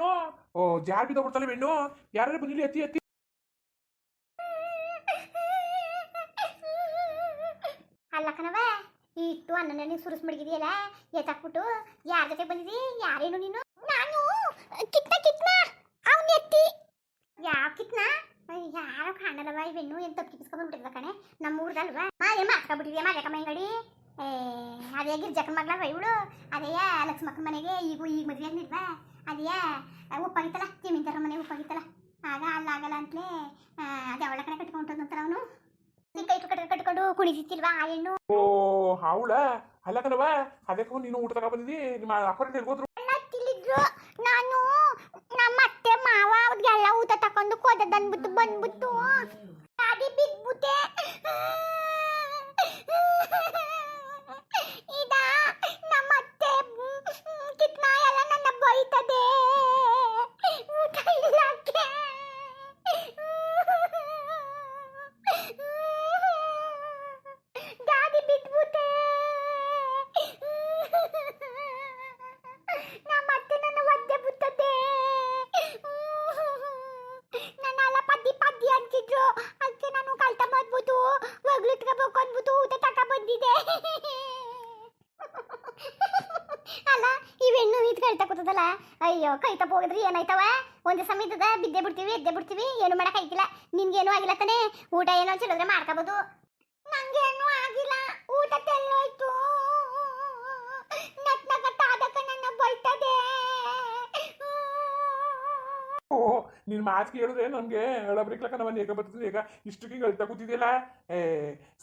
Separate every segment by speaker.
Speaker 1: ಬೆಣ್ಣು ಓ, jar ಬಿದ್ದ ಬಿಡ್ತಾಳೆ ಬೆಣ್ಣು? ಯಾರು ಬಂದಿಲ್ಲ ಎತ್ತಿ ಎತ್ತಿ.
Speaker 2: ಅಲ್ಲ ಕಣವ ಇಟ್ಟು ಅನ್ನ ನೀನು ಸುರಿಸ್ ಮಡಗಿದೆಯಲ್ಲ, ಎತ್ತಾಕ್ಬಿಟ್ಟು ಯಾರ ಜೊತೆ ಬಂದಿದಿ? ಯಾರೇನು ನೀನು? ನಾನು, ಕಿತ್ನ ಕಿತ್ನ. ಅವ್ನ ಎತ್ತಿ. ಯಾವ ಕಿತ್ನ? ಯಾರೋ ಕಾಣಲ್ಲವ ಇವೆಣ್ಣು ಏನು ತಪ್ಪು ಕಿಪ್ಪಿಸ್ಕೊಂಡ್ಬಿಟ್ಟಿದ್ದ ಕಣೆ? ನಮ್ಮ ಊರ್ದಲ್ವಾ ಮಾದೇ ಮಾತ್ಕೊಬಿಟ್ಟಿದ್ಯಾ ಮಾದಕ ಮೈಗಡಿ ಏ, ಅದೇ ಗಿರ್ಜಕ್ಕನ ಮಗ್ಳವ ಇವಳು? ಅದೇ ಲಕ್ಷ್ಮಕ್ಕನ ಮನೆಗೆ? ಈಗೂ ಈಗ ಮದುವೆ ಆಗಿಲ್ವಾ ಅದೇ ಉಪ್ಪಾಗಿತ್ತಲ್ಲ? ಜಮೀನ್ದಾರ ಮನೆ ಉಪ್ಪಾಗಿತ್ತಲ್ಲ? ಆಗ ಅಲ್ಲಾಗಲ್ಲ ಅಂತಲೇ ಅದೇ ಅವಳ ಕಡೆ ಕಟ್ಕೊಂಡ್ರಂತಲ್ಲ ಅವನು. ಕೈ ಕಟ್ಕೊಂಡು ಕಟ್ಕೊಂಡು ಕುಣಿಸಿತ್ತಿಲ್ವಾ ಆ ಹೆಣ್ಣು?
Speaker 1: ಓ ಅವಳ ಅಲ್ಲ ಕಣವ ಅದಕ್ಕೆ ನೀನು ಊಟ ತಗ ಬಂದಿದ್ದಿ? ನಿಮ್ಮ ಅಕ್ಕವ್ರ ಹೇಳ್ಬೋದ್ರು
Speaker 2: ತಿಳಿದ್ರು. ನಾನು ನಮ್ಮ ಅತ್ತೆ ಮಾವ ಅವ್ರಿಗೆಲ್ಲ ಊಟ ತಕೊಂಡು ಕೋದದ್ದು ಅಂದ್ಬಿಟ್ಟು ಬಂದ್ಬಿಟ್ಟು. ಗಾಡಿ ಬಿದ್ಬಿಟ್ಟೆ. ಅದಕ್ಕೆ ನಾನು ಕಲ್ತ ಬಂದ್ಬಿಟ್ಟು ಒಗ್ಲಿಟ್ಕೋಬೇಕು ಅಂದ್ಬಿಟ್ಟು ಊಟ ತಕ ಬಂದಿದೆ ಅಲ್ಲ ಇವೆಣ್ಣು ಇದು ಕಳ್ತ ಕೂತದಲ್ಲ? ಅಯ್ಯೋ ಕೈ ತಪ್ಪ ಹೋಗಿದ್ರಿ ಏನಾಯ್ತವ? ಒಂದು ಸಮಯದ ಬಿದ್ದೆ ಬಿಡ್ತೀವಿ, ಎದ್ದೆ ಬಿಡ್ತೀವಿ, ಏನು ಮಾಡಕ್ ಆಗಿಲ್ಲ. ನಿನ್ಗೇನು ಆಗಿಲ್ಲ ತಾನೆ? ಊಟ ಏನೋ ಚಲೋದ್ರೆ ಮಾಡ್ಕೋಬೋದು.
Speaker 1: ನಿನ್ ಮಾತು ಕೇಳಿದ್ರೆ ನನಗೆ ಹೇಳಬ್ರಿಕ್ಲಕ್ಕ ನಮ್ಮ ಏಕ ಬರ್ತದೆ. ಈಗ ಇಷ್ಟಕ್ಕೆ ಹೇಳ್ತಾ ಕೂತಿದ್ದಿಲ್ಲ ಏ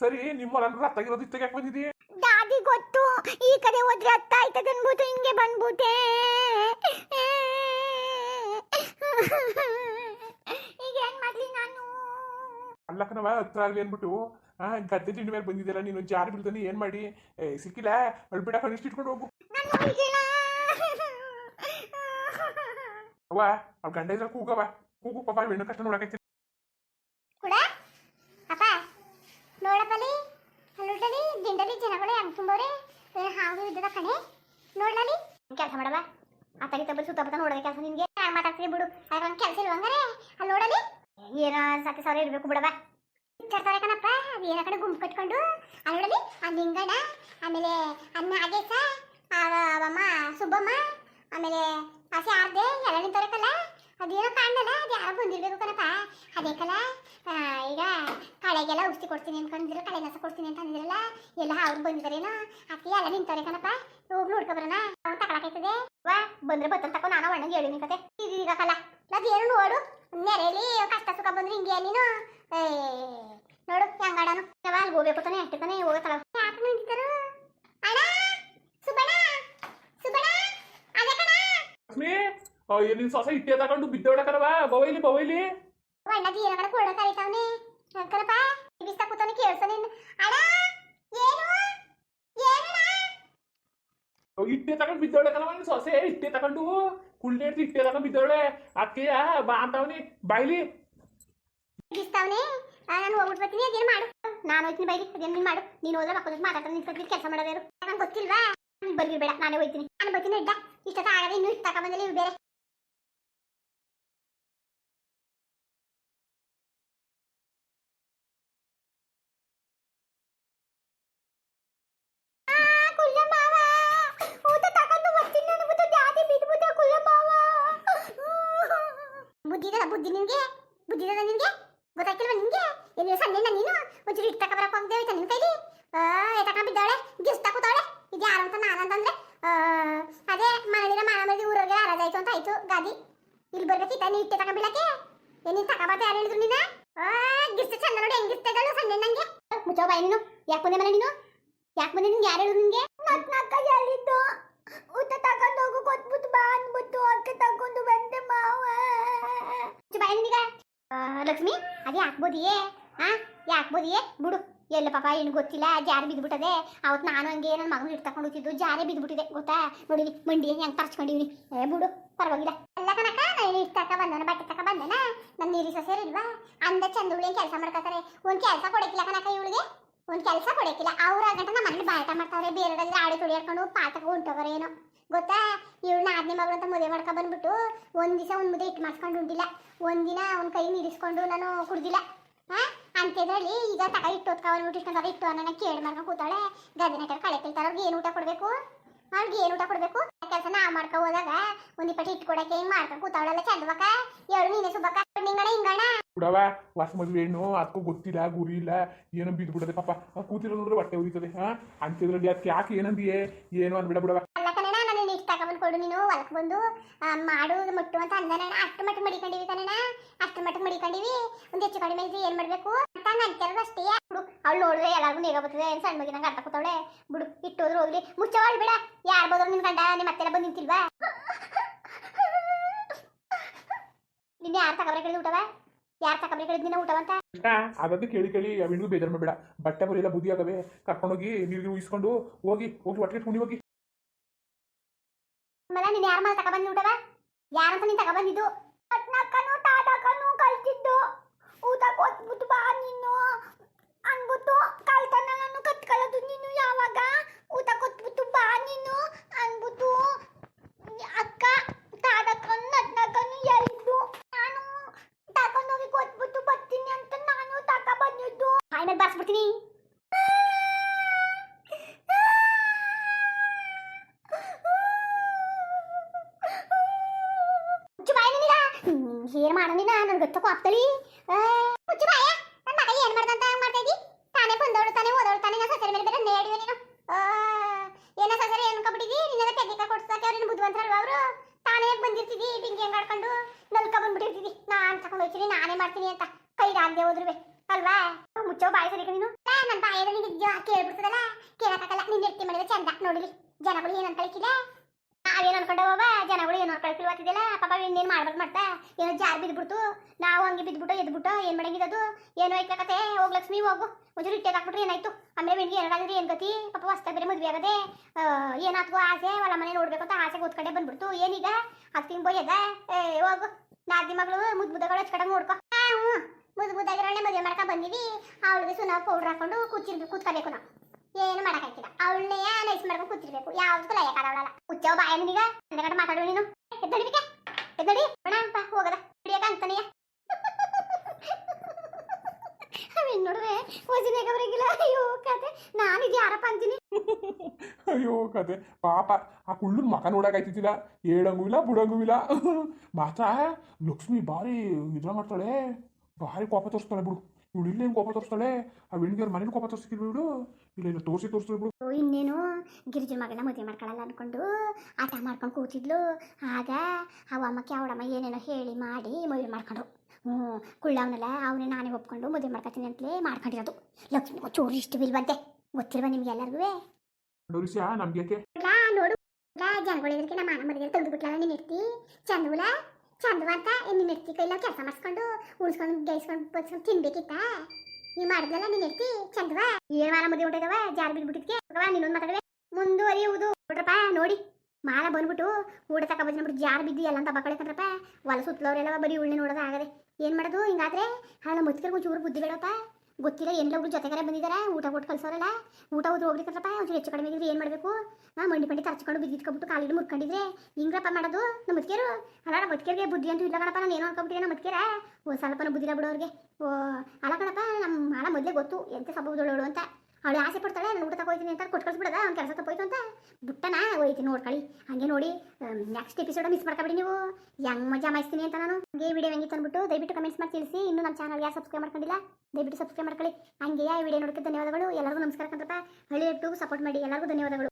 Speaker 1: ಸರಿ ನಿಮ್ಮ ಹೊಲ ಇರೋದು ಇತ್ತಗೆ ಯಾಕೆ ಬಂದಿದ್ದಿ
Speaker 2: ದಾದಿ ಗೊತ್ತು ಈ ಕಡೆ ಹೋದ್ರೆ ಅತ್ತ ಆಯ್ತದೆ ಅನ್ಬೋದು ಹಿಂಗೆ ಬಂದ್ಬಿಟ್ಟೆ ಈಗ ಏನ್ ಮಾಡ್ಲಿ ನಾನು?
Speaker 1: ಅಲ್ಲಕ್ಕನವ ಹತ್ರ ಆಗ್ಲಿ ಅಂದ್ಬಿಟ್ಟು ಹಾ ಗದ್ದೆ ತಿಂಡಿ ಮೇಲೆ ಬಂದಿದಿಲ್ಲ ನೀನು ಜಾರಿ ಬೀಳ್ತಾನೆ ಏನ್ ಮಾಡಿ? ಏ ಸಿಕ್ಕಿಲ್ಲ ಅಳ್ಬಿಡ ಕನಿಷ್ಠ ಇಟ್ಕೊಂಡು ಹೋಗು
Speaker 2: ನಾನು ಹೋಗಿಲ್ಲ
Speaker 1: ಅವ್ವ ಅವ್ರ ಗಂಡ ಇದ್ರೆ ಕೂಗವ ಕೂಗು ಪಾಪ ಹೆಣ್ಣು ಕಷ್ಟ ನೋಡಕೈತಿ
Speaker 2: ಕೂಡ? ಅಪ್ಪ, ನೋಡಪ್ಪಲಿ? ಅಲ್ಲುಟಲಿ ದಿಂಡಲಿ ಜನಗಳು ಹೆಂಗ್ ತುಂಬವ್ರೆ. ಹಾವು ಇದ್ದದ ಕಣೆ. ಕೆಲಸ ಮಾಡವ ಅತ್ತಾಗಿ ತಬ್ಬಲಿ ಸುತ್ತಮುತ್ತ ನೋಡೋದ ಕೆಲಸ ನಾನು ಮಾತಾಡ್ತೀನಿ ಬಿಡು. ಅದ್ರ ಕೆಲಸ ಇಲ್ವಂಗಾರೆ ನೋಡಲಿ ಏನೋ ಸತಿ ಸಾವಿರ ಇರಬೇಕು ಬಿಡವ ಇರ್ತಾರೆ ಕಣಪ್ಪ, ಅದು ಕಡೆ ಗುಂಪು ಕಟ್ಕೊಂಡು. ಅಲ್ಲಿ ನೋಡಲಿ ಆ ನಿಂಗಣ ಆಮೇಲೆ ಅನ್ನ ನಾಗೇಶ ಅವಮ್ಮ ಸುಬ್ಬಮ್ಮ, ಆಮೇಲೆ ಆ ಆರ್ದೆ ಎಲ್ಲ ನಿಂತವ್ರೆ ಅದೇನೋ ಕಾಣಲ್ಲ ಅದು ಯಾರೋ ಬಂದಿರಬೇಕು ಕಣಪ್ಪ. ಅದೇ ಕಲ ಆ, ಈಗ ಕಳೆಗೆಲ್ಲ ಔಷಧಿ ಕೊಡ್ತೀನಿ ಅನ್ಕೊಂಡಿದ್ರೆ ಕಳೆ ನಸ ಕೊಡ್ತೀನಿ ಅಂತ ಅಂದಿರಲ್ಲ ಎಲ್ಲ ಅವ್ರು ಬಂದಿದ್ದಾರೇನೋ ಅದಕ್ಕೆ ಎಲ್ಲ ನಿಂತಾರೆ ಕಣಪ್ಪ. ಹೋಗಿ ನೋಡ್ಕೊಬರೋಣ ಅವ್ನು ತಗೊಳಕೈತದೆ ವಾ ಬಂದ್ರೆ ಬತ್ತ ತಕೊ ನಾನು ಅಣ್ಣಗೆ ಹೇಳಿನಿ ಕತೆ. ಈಗ ಕಲ. ಅದೇನು ನೋಡು? ನೆರೆಯಲ್ಲಿ ಕಷ್ಟ ಸುಖ ಬಂದ್ರೆ ಹಿಂಗೆ ನೀನು ನೋಡು ಹೆಂಗಾಡನು ಅಲ್ಲಿ ಹೋಗ್ಬೇಕು ತಾನೆ? ಅಷ್ಟೇ ತಾನೆ ಹೋಗೋ ತಳ ಯಾಕೆ ನಿಂತಿದ್ದರು ಅಣ್ಣ ಸುಬಣ ಸುಬಣ ಅದೇ ಕಣ
Speaker 1: ಲಕ್ಷ್ಮಿ ನಿನ್ ಸೊಸೆ ಇಟ್ಟೆ ತಗೊಂಡು ಬಿದ್ದೋಡ ಬವೈಲಿ ಬವೈಲಿ.
Speaker 2: ಅಣ್ಣಗೆ ಏನೋ ಕಡೆ ಕರೀತಾವನೆ ಕಣಪ್ಪ. ಬಿಸ್ತಾ ಕೂತಾನೆ ಕೇಳ್ತಾನೆ ಅಣ್ಣ ಏನು? ಏನಣ್ಣ?
Speaker 1: ಇಟ್ಟೆ ತಗೊಂಡು ಬಿದ್ದೋಳೆ ಕಣವ ನಿನ್ ಸೊಸೆ ಇಟ್ಟೆ ತಗೊಂಡು. ಕುಳ್ಳಿ ಇಟ್ಟೆ ತಗೊಂಡು ಬಿದ್ದೋಳೆ ಅಕ್ಕಯ್ಯ ಬಾ ಅಂತವನಿ. ಬಾಯ್ಲಿ
Speaker 2: ಬಿಸ್ತಾವನೆ? ನಾನು ಹೋಗ್ಬಿಟ್ಟು ಬರ್ತೀನಿ. ಅದೇನು ಮಾಡು. ನಾನು ಹೋಗ್ತೀನಿ ಬೈಲಿ. ಅದೇನು ನೀನು ಮಾಡು. ನೀನು ಹೋದ್ರೆ ಮಕ್ಕಳ ಮಾತಾಡ್ತಾರೆ ನಿನ್ನ ಕೆಲಸ ಮಾಡೋದೇರು ನಂಗೆ ಗೊತ್ತಿಲ್ವಾ? ನೀನು ಬರ್ಗಿರ್ಬೇಡ ನಾನೇ ಹೋಗ್ತೀನಿ ನಾನು ಬರ್ತೀನಿ ಇಡ್ಡ ಇಷ್ಟ ಆಗದೆ ಇನ್ನೂ ಇಷ್ಟ ತಗೊಂಬಂದಲ್ಲಿ ಇವು ಬೇರೆ. ನಿನ್ಗೆ ಬುದ್ಧಿದಲ್ಲ ನಿನ್ಗೆ ಗೊತ್ತಾಗ್ತಿಲ್ವಾ ನಿನ್ಗೆ ಏನು ಸಣ್ಣ ನೀನು ಒಂಚೂರು ಇಟ್ಟು ತಗೊಬರಕ್ ಹೋಗ್ದೆ ಹೋಯ್ತಾ ನಿನ್ ಕೈಲಿ ತಕೊಂಡ್ ಬಿದ್ದಾಳೆ ಗಿಸ್ ತಗೋತಾಳೆ ಇದು ಯಾರು ಅಂತ ನಾನಂತಂದ್ರೆ ಆ, ಅದೇ ಮನೆಯ ಮಾನ ಮೇಲೆ ಊರವ್ರಿಗೆ ಹರಾಜಾಯ್ತು ಅಂತ ಆಯ್ತು ಗಾದಿ ಇಲ್ಲಿ ಬರ್ಬೇಕಿತ್ತ ನೀ ಇಟ್ಟೆ ತಗೊಂಡ್ಬಿಡಕ್ಕೆ ಏನಿನ್ ತಗೋಬಾತ ಯಾರು ಹೇಳಿದ್ರು ನೀನ ಗಿಸ್ ಚಂದ ನೋಡಿ ಹೆಂಗಿಸ್ತಾ ಇದ್ದಾಳು ಸಣ್ಣ ನಂಗೆ ಮುಚ್ಚೋ ಬಾಯಿ ನೀನು ಯಾಕೆ ಬಂದೆ ಮನೆ ನೀನು ಯಾಕೆ ಬಂದೆ ನಿನ್ಗೆ ಯಾರು ಹೇಳಿದ್ರು ನಿನ್ಗೆ ನಕ್ ನಕ್ಕ ಹೇಳಿದ್ದು ಊಟ ತಗೊಂಡು ಹೋಗು ಕೊಟ್ಬಿಟ್ಟು ಬಾ ಅಂದ್ಬಿಟ್ಟು ಅಕ್ಕೆ ತಗೊಂಡು ಬಂದೆ ಮಾವ ಮುಚ್ಚು ಬಾಯಿ ನಿನಗ ಲಕ್ಷ್ಮಿ, ಅದೇ ಹಾಕ್ಬೋದಿಯೇ? ಹಾ ಯಾಕ್ಬೋದಿಯೇ ಬಿಡು. ಎಲ್ಲ ಪಾಪ ಏನು ಗೊತ್ತಿಲ್ಲ, ಜಾರಿ ಬಿದ್ದುಬಿಟ್ಟದೆ ಅವತ್ತು ನಾನು ಹಂಗೆ ನನ್ನ ಮಗನ ಇಟ್ಟು ತಗೊಂಡು ಹೋಗ್ತಿದ್ದು, ಜಾರಿ ಬಿದ್ದುಬಿಟ್ಟಿದೆ ಗೊತ್ತಾ? ನೋಡಿವಿ ಮಂಡಿ ಹೆಂಗೆ ತರ್ಚ್ಕೊಂಡಿವ್ನಿ. ಏ, ಬಿಡು, ಪರವಾಗಿಲ್ಲ. ಎಲ್ಲ ಕನಕ ನಾನು ಇಷ್ಟು ತಕ ಬಂದನ ಬಟ್ಟೆ ತಕ ಬಂದನ ನನ್ನ ನೀರಿ ಸೊಸೆರಿಲ್ವಾ ಅಂದ ಚಂದ ಕೆಲಸ ಮಾಡ್ಕೊತಾರೆ ಒಂದು ಕೆಲಸ ಕೊಡಕ್ಕಿಲ್ಲ ಕನಕ ಇವಳಿಗೆ? ಒಂದ್ ಕೆಲಸ ಕೊಡಕ್ಕಿಲ್ಲ. ಅವ್ರ ಗಂಟ ನಮ್ಮ ಮನೇಲಿ ಬಾಯ್ಟ ಮಾಡ್ತಾವ್ರೆ. ಬೇರೆ ಆಡಿ ತುಳಿಯಾಡ್ಕೊಂಡು ಪಾಠಕ್ಕೆ ಹೊಂಟೋಗ್ರೆ ಏನೋ. ಗೊತ್ತಾ? ಇವಳು ನಾದ್ನಿ ಮಗಳು ಅಂತ ಮದುವೆ ಮಾಡ್ಕೊ ಬಂದ್ಬಿಟ್ಟು ಒಂದ್ ದಿವಸ ಒಂದ್ ಮುದ್ದೆ ಇಟ್ಟು ಮಾಡ್ಕೊಂಡು ಉಂಡಿಲ್ಲ. ಒಂದಿನ ಅವ್ನ ಕೈ ನೀರಿಸ್ಕೊಂಡು ನಾನು ಕುಡ್ದಿಲ್ಲ. ಹಾ ಅಂತಿದ್ರಲ್ಲಿ ಈಗ ತಗ ಇಟ್ಟು ಹೊತ್ಕ ಇಟ್ಟು ಇಷ್ಟೊಂದಾಗ ಇಟ್ಟು ಕೇಳಿ ಮಾಡ್ಕೊಂಡು ಕೂತಾಳೆ. ಗದಿನ ಕಳೆ ಕೇಳ್ತಾರ. ಅವ್ರಿಗೆ ಏನು ಊಟ ಕೊಡ್ಬೇಕು? ಅವ್ರಿಗೆ ಏನು ಊಟ ಕೊಡಬೇಕು? ಕೆಲಸ ನಾ ಮಾಡ್ಕೊ ಹೋದಾಗ ಒಂದು ಪಟ್ಟಿ ಇಟ್ಟು ಕೊಡಕ್ಕೆ ಹಿಂಗ್ ಮಾಡ್ಕೊಂಡು ಕೂತಾವಳೆಲ್ಲ ಚಂದವಕ್ಕ. ಹೇಳು ನೀನೆ ಸುಬ್ಬಕ್ಕ. ನಿಂಗಣ ಹಿಂಗಣ.
Speaker 1: ಬಿಡವ ವಾಸ ಮದುವೆ ಹೆಣ್ಣು ಅದಕ್ಕೂ ಗೊತ್ತಿಲ್ಲ ಗುರಿ ಇಲ್ಲ. ಏನೋ ಬಿದ್ದು ಬಿಡದೆ ಪಾಪ. ಕೂತಿರೋ ನೋಡ್ರೆ ಹೊಟ್ಟೆ ಉರಿತದೆ ಹಾ? ಅಂತಿದ್ರಲ್ಲಿ ಅದಕ್ಕೆ ಯಾಕೆ ಏನಂದಿಯೇ? ಏನು ಅಂದ್ಬಿಡ ಬಿಡವ
Speaker 2: ಅಲ್ಲ ಕಣಣ್ಣ ನಾನು ನೀಟ್ ತಗೊಂಡು ಕೊಡು ನೀನು ಹೊಲಕ್ಕೆ ಬಂದು. ಮಾಡು ಮುಟ್ಟು ಅಂತ ಅಂದಣ್ಣ ಅಷ್ಟು ಮಟ್ಟಿಗೆ ಮಡಿಕೊಂಡಿವಿ ಕಣಣ್ಣ. ಅಷ್ಟು ಮಟ್ಟಿಗೆ ಮಡಿಕೊಂಡಿವಿ. ಒಂದು ಹೆಚ್ಚು ಕಡಿಮೆ ಇದ್ರೆ ಏನ್ ಮಾಡ್ಬೇಕು? ಅಂತ ಅಂತಿರೋದು ಅಷ್ಟೇ ಬಿಡು. ಅವಳು ನೋಡಿದ್ರೆ ಎಲ್ಲರಿಗೂ ನೀಗ ಬರ್ತದೆ ಏನ್ ಸಣ್ಣ ಮಗಿನ ಅರ್ಥ ಕೂತವಳೆ ಬಿಡು ಇಟ್ಟೋದ್ರು ಹೋಗ್ಲಿ. ಮುಚ್ಚವಾಳ್ ಬಿಡ. ಯಾರು ಬಂದ್ರು ನಿನ್ ಗಂಡ ನಿಮ್ಮ ಮತ್ತೆಲ್ಲ ಬಂದು ನಿಂತಿಲ್ವಾ? ನಿನ್ನೆ ಯಾರು ತಗೊಬ್ರೆ ಕೇಳಿದ್ ಊಟವ? ಯಾರು ತಗೊಬ್ರೆ ಕೇಳಿದ್ ನಿನ್ನ ಊಟವಂತ
Speaker 1: ಅದಕ್ಕೆ ಕೇಳಿ ಕೇಳಿ ಹೆಣ್ಣಿಗೂ ಬೇಜಾರು ಮಾಡಬೇಡ ಬಟ್ಟೆ ಬರೀಲ್ಲ ಬುದ್ಧಿ ಆಗವೆ. ಕರ್ಕೊಂಡೋಗಿ ನೀರಿಗೆ ಉಯಿಸ್ಕೊಂಡು ಹೋಗಿ ಹೋಗಿ ಹೊಟ್ಟೆ ಕುಣಿ ಹೋಗಿ.
Speaker 2: ಮಲ್ಲ ನೀನು ಯಾರ ಮೇಲೆ ತಗೊಬಂದು ಊಟವ? ಯಾರಂತ ನೀನು ತಗೊಬಂದಿದ್ದು ಕಲ್ತಿದ್ದು. ಊಟ ಕೊಟ್ಬಿಟ್ಟು ಬಾ ನೀನು ಅನ್ಬಿಟ್ಟು ಕಳ್ತನ ನಾನು ಕತ್ಕೊಳ್ಳೋದು ನೀನು ಯಾವಾಗ ಊಟ ಕೊಟ್ಬಿಟ್ಟು ಬಾ ನೀನು ಅನ್ಬಿಟ್ಟು ಅಕ್ಕ ತಾತಕ್ಕನು ನನ್ನಕ್ಕನು ಹೇಳಿದ್ದು ನಾನು ತಗೊಂಡೋಗಿ ಕೊಟ್ಬಿಟ್ಟು ಬರ್ತೀನಿ ಅಂತ ನಾನು ತಗೊಬಂದಿದ್ದು ಆಮೇಲೆ ಬರ್ಸ್ಬಿಡ್ತೀನಿ ನಿನಗ ಏನ್ ಮಾಡ ನೀನ ನನ್ ಗೊತ್ತಕ್ಕೂ ಆಗ್ತಳಿ ಮುಚ್ಚು ಬಾಯ ನನ್ನ ಮೇಲೆ ಬೇರೆ ನೇಡಿವೆ ನೀನು ಕೊಡ್ಸಕ್ಕೆ ಅವರು ತಾನೇ ಬಂದಿರ್ತಿದಿ ಬಿಂಗಿ ನಲ್ಕ ನಾನ್ ಹೋಗ್ತೀನಿ ನಾನೇ ಮಾಡ್ತೀನಿ ಅಂತ ಕೈಗಾಗ್ದೆ ಹೋದ್ರುವೆ ಅಲ್ವಾ ಮುಚ್ಚೋ ಬಾಯಿ ಸರಿ ನೀನು ನನ್ನ ನಿನ್ನ ಮಾಡಿದ ಚಂದ. ನೋಡಿಲಿ ಜನಗಳು ಏನಂತ ಅನ್ಕೊಳಕಿಲ್ಲ ನಾವೇನು ಅನ್ಕೊಂಡವ ಜನಗಳು ಏನು ಅನ್ಕೊಳಕಿಲ್ವ ಅಂತಿದ್ದಿಲ್ಲ ಪಾಪ ಇನ್ನೇನು ಮಾಡ್ಬೇಕು ಮಾಡ್ತಾ? ಏನೋ ಜಾರ್ ಬಿದ್ಬಿಡ್ತು. ನಾವು ಹಂಗೆ ಬಿದ್ಬಿಟ್ಟು, ಎದ್ಬಿಟ್ಟು, ಏನು ಮಾಡಂಗಿದದು ಏನೋ ಕತೆ ಹೋಗ್ ಲಕ್ಷ್ಮಿ, ಹೋಗು. ಒಂಚೂರು ಇಟ್ಟೆ ಹಾಕ್ಬಿಟ್ರೆ ಏನಾಯ್ತು? ಆಮೇಲೆ ಬೆಳಿಗ್ಗೆ ಏನಾದ್ರೆ ಏನು ಗತಿ? ಪಾಪ ಹೊಸ್ತಾಗ ಬೇರೆ ಮದುವೆ ಆಗದೆ ಏನಾತ್ಗೋ ಆಸೆ ಹೊಲ ಮನೆ ನೋಡ್ಬೇಕು ಅಂತ ಆಸೆ ಓದ್ಕಡೆ ಬಂದ್ಬಿಡ್ತು. ಏನೀಗ? ಹತ್ತಿಂಗ್ ಬೊಯ್ಯದ? ಏ, ಹೋಗು. ನಾಲ್ಕು ಮಗಳು ಮುದ್ದು ಮುದ್ದಗಳು ಹಚ್ಕಡೆ ನೋಡ್ಕೊ. ಹ್ಞೂ ಮುದ್ದು ಮುದ್ದಾಗಿರೋಳೆ ಮದುವೆ ಮಾಡ್ಕೊಂಡು ಬಂದಿವಿ. ಅವಳಿಗೆ ಸುನಾ ಪೌಡ್ರ್ ಹಾಕೊಂಡು ಕೂತಿರ್ಬೇಕು ಕೂತ್ಕೋಬೇಕು ನಾವು. ಏನು ಮಾಡಕ್ಕಾಗ್ತಿಲ್ಲ ಅವಳನ್ನೇ ನೈಸ್ ಮಾಡ್ಕೊಂಡು ಕೂತಿರ್ಬೇಕು. ಯಾವ್ದಕ್ಕೂ ಲಯಕಾದವಳಲ್ಲ ಹುಚ್ಚವ ಬಾಯ ನಿನಗ ಗಂಟ ಮಾತಾಡುವ ನೀನು. ಎದ್ದಡಿಬಿಕೆ ಎದ್ದಡಿ. ಬಣ ಬಾ, ಹೋಗದ. ಹಿಡಿಯಕ ಅಂತಾನೆಯ ಅವೇನ್ ನೋಡ್ರೆ ವಜನೇಗ ಬರಂಗಿಲ್ಲ ಅಯ್ಯೋ, ಕತೆ. ನಾನು ಇದು ಯಾರಪ್ಪ ಅಂತೀನಿ.
Speaker 1: ಅಯ್ಯೋ, ಕತೆ. ಪಾಪ, ಆ ಕುಳ್ಳು ಮಕ ನೋಡಕ್ಕಾಯ್ತಿದ್ದಿಲ್ಲ ಹೇಳಂಗೂ ಇಲ್ಲ, ಬಿಡಂಗೂ ಇಲ್ಲ. ಮಾತ್ರ ಲಕ್ಷ್ಮಿ ಬಾರಿ ಇದ್ರ ಮಾಡ್ತಾಳೆ. ಬಾರಿ ಕೋಪ ತೋರಿಸ್ತಾಳೆ ಬಿಡು. ಇವಳು ಇಲ್ಲೇ ಕೋಪ ತೋರಿಸ್ತಾಳೆ? ಆ ಹೆಣ್ಣಿಗೆ ಮನೇಲಿ ಕೋಪ ತೋರಿಸ್ತಿದ್ವಿ ಬಿಡು ಇಲ್ಲ ಇಲ್ಲ ತೋರಿಸಿ ಬಿಡು.
Speaker 2: ಓ, ಇನ್ನೇನು? ಗಿರಿಜನ ಮಗನ ಮದುವೆ ಮಾಡ್ಕೊಳ್ಳಲ್ಲ ಅನ್ಕೊಂಡು ಆಟ ಮಾಡ್ಕೊಂಡು ಕೂತಿದ್ಲು. ಆಗ ಅವಮ್ಮಕ್ಕೆ ಅವಳಮ್ಮ ಏನೇನೋ ಹೇಳಿ ಮಾಡಿ ಮದುವೆ ಮಾಡ್ಕೊಂಡು ಹ್ಞೂ ಕುಳ್ಳವನಲ್ಲ ಅವನೇ ನಾನೇ ಒಪ್ಕೊಂಡು ಮದುವೆ ಮಾಡ್ಕೊತೀನಿ ಅಂತಲೇ ಮಾಡ್ಕೊಂಡಿರೋದು. ಲಕ್ಷ್ಮಿ ಚೂರು ಇಷ್ಟು ಬಿಲ್ವಂತೆ ಗೊತ್ತಿಲ್ವ ನಿಮ್ಗೆ ಎಲ್ಲರಿಗೂ?
Speaker 1: ನಮ್ಗೆ
Speaker 2: ನೋಡು. ನಮ್ಮ ಮಾನ ಮದುವೆ ಬಿಟ್ಲಲ್ಲ ನೀನು ಇರ್ತಿ ಚಂದವ ಅಂತ ನಿನ್ನ ಇರ್ತಿ ಕೈಲ ಕೆಲಸ ಮಾಡಿಸ್ಕೊಂಡು ಉಳಿಸ್ಕೊಂಡು ಗೈಸ್ಕೊಂಡು ಬಸ್ಕೊಂಡು ತಿನ್ಬೇಕಿತ್ತ? ನೀವ್ ಮಾಡಿದ್ಲಲ್ಲ ನೀನ್ ಎತ್ತಿ ಚಂದವ ಏನ್ ಮಾನ ಮದುವೆ ಹೊಂಟದವ ಜಾರ್ ಬಿದ್ಬಿಟ್ಟಿದ್ಕೆ ನೀನೊಂದ್ ಮಾತಾಡುವೆ ಮುಂದುವರಿಯುವುದು. ನೋಡ್ರಪ್ಪ, ನೋಡಿ. ಮಾಲ ಬಂದ್ಬಿಟ್ಟು ಊಟ ತಕ ಬಂದ್ಬಿಟ್ಟು ಜಾರ್ ಬಿದ್ದು ಎಲ್ಲ ಅಂತ ಬಕ್ಕಳಕಂದ್ರಪ್ಪ ಹೊಲ ಸುತ್ತಲವ್ರೆಲ್ಲವ ಬರೀ ಉಳ್ಳಿ ನೋಡೋದಾಗದೆ ಏನ್ ಮಾಡೋದು? ಹಿಂಗಾದ್ರೆ? ಹಣ ಮುಚ್ಚಿದ್ರೆ ಚೂರು ಬುದ್ಧಿ ಬೇಡಪ್ಪ. ಗೊತ್ತಿಲ್ಲ ಎಲ್ಲೊಬ್ರು ಜೊತೆಗಾರ ಬಂದಿದ್ದಾರೆ ಊಟ ಕೊಟ್ಟು ಕಳ್ಸೋರಲ್ಲ. ಊಟ ಹೋದ್ರೆ ಹೋಗ್ಲಿಕ್ಕಂದ್ರಪ್ಪ ಒಂಚೂರು ಹೆಚ್ಚು ಕಡಿಮೆ ಇದ್ರೆ ಏನು ಮಾಡಬೇಕು? ನಾ ಮಂಡಿ ಮಂಡಿ ತರ್ಚ್ಕೊಂಡು ಬಿದ್ದಿಟ್ಕೊಂಡ್ಬಿಟ್ಟು ಕಾಲಿಗೆ ಮುರ್ಕೊಂಡಿದ್ರೆ ಹಿಂಗ್ರಪ್ಪ ಮಾಡೋದು? ನಮ್ಮ ಮತ್ಕೇರು ಅಲ್ಲ ಮತ್ಕೇರಿಗೆ ಬುದ್ಧಿ ಅಂತೂ ಇಲ್ಲ ಕಣಪ್ಪ, ನಾನು ಏನೋ ಅನ್ಕೊಂಡ್ಬಿಟ್ಟಿ ನಮ್ಮ ಮತ್ಕೇರ ಓ ಸ್ವಲ್ಪನ ಬುದ್ಧಿಲ್ಲ ಬಿಡೋರಿಗೆ. ಓ, ಅಲ್ಲ ಕಣಪ್ಪ ನಮ್ಮ ಮಾಡ ಮೊದಲೇ ಗೊತ್ತು, ಎಂತ ಸಬ್ಬದೊಳೋಳು ಅಂತ. ಅವಳು ಆಸೆ ಪಡ್ತಾಳೆ ನಾನು ಊಟ ತಗೋಯ್ತೀನಿ ಅಂತ ಕೊಟ್ಟು ಕಳಿಸ್ಬಿಡದ ಅವ್ನು ಕೆಲಸ ತಗೋಯ್ತು ಅಂತ ಬಿಟ್ಟನ ಹೋಯ್ತೀನಿ ನೋಡ್ಕೊಳ್ಳಿ ಹಂಗೆ ನೋಡಿ ನೆಕ್ಸ್ಟ್ ಎಪಿಸೋಡ್ ಮಿಸ್ ಮಾಡ್ಕೊಬಿಡಿ ನೀವು. ಹೆಂಗ್ ಮಜಾ ಮಾಯಿಸ್ತೀನಿ ಅಂತ ನಾನು. ಹಂಗೆ ವಿಡಿಯೋ ಹೆಂಗಿತ್ತು ಅಂದ್ಬಿಟ್ಟು ದಯವಿಟ್ಟು ಕಮೆಂಟ್ಸ್ ಮಾಡಿ ತಿಳಿಸಿ. ಇನ್ನೂ ನಮ್ಮ ಚಾನಲ್ ಯಾರು ಸಬ್ಸ್ಕ್ರೈಬ್ ಮಾಡ್ಕೊಂಡಿಲ್ಲ, ದಯವಿಟ್ಟು ಸಬ್ಸ್ಕ್ರೈಬ್ ಮಾಡ್ಕೊಳ್ಳಿ. ಹಂಗೆ ಈ ವಿಡಿಯೋ ನೋಡೋಕ್ಕೆ ಧನ್ಯವಾದಗಳು. ಎಲ್ಲರಿಗೂ ನಮಸ್ಕಾರ ಕಂದ್ರಪ್ಪ ಹಳ್ಳಿ ಟು ಸಪೋರ್ಟ್ ಮಾಡಿ. ಎಲ್ಲರಿಗೂ ಧನ್ಯವಾದಗಳು.